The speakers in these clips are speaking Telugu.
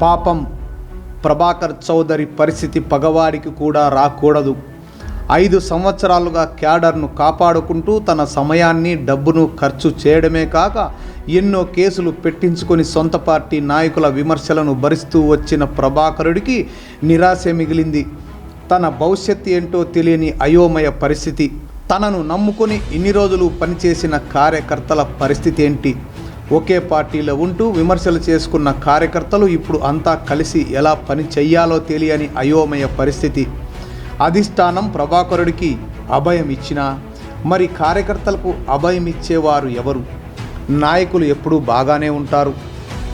పాపం ప్రభాకర్ చౌదరి పరిస్థితి పగవాడికి కూడా రాకూడదు. ఐదు సంవత్సరాలుగా క్యాడర్ను కాపాడుకుంటూ తన సమయాన్ని డబ్బును ఖర్చు చేయడమే కాక ఎన్నో కేసులు పెట్టించుకొని సొంత పార్టీ నాయకుల విమర్శలను భరిస్తూ వచ్చిన ప్రభాకరుడికి నిరాశ మిగిలింది. తన భవిష్యత్తు ఏంటో తెలియని అయోమయ పరిస్థితి. తనను నమ్ముకొని ఇన్ని రోజులు పనిచేసిన కార్యకర్తల పరిస్థితి ఏంటి? ఒకే పార్టీలో ఉంటూ విమర్శలు చేసుకున్న కార్యకర్తలు ఇప్పుడు అంతా కలిసి ఎలా పని చెయ్యాలో తెలియని అయోమయ పరిస్థితి. అధిష్టానం ప్రభాకరుడికి అభయం ఇచ్చినా మరి కార్యకర్తలకు అభయం ఇచ్చేవారు ఎవరు? నాయకులు ఎప్పుడూ బాగానే ఉంటారు.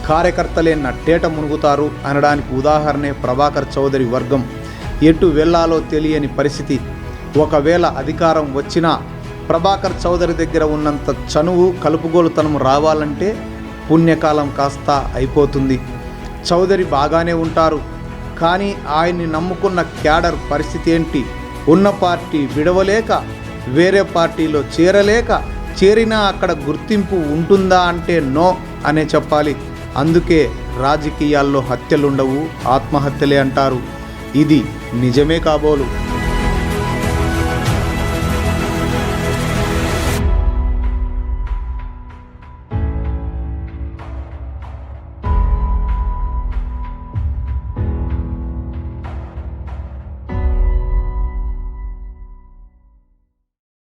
కార్యకర్తలే నట్టేట మునుగుతారు అనడానికి ఉదాహరణే ప్రభాకర్ చౌదరి వర్గం. ఎటు వెళ్ళాలో తెలియని పరిస్థితి. ఒకవేళ అధికారం వచ్చినా ప్రభాకర్ చౌదరి దగ్గర ఉన్నంత చనువు కలుపుగోలుతనం రావాలంటే పుణ్యకాలం కాస్త అయిపోతుంది. చౌదరి బాగానే ఉంటారు. కానీ ఆయన్ని నమ్ముకున్న క్యాడర్ పరిస్థితి ఏంటి? ఉన్న పార్టీ విడవలేక వేరే పార్టీలో చేరలేక చేరినా అక్కడ గుర్తింపు ఉంటుందా అంటే నో అనే చెప్పాలి. అందుకే రాజకీయాల్లో హత్యలుండవు ఆత్మహత్యలే అంటారు. ఇది నిజమే కాబోలు.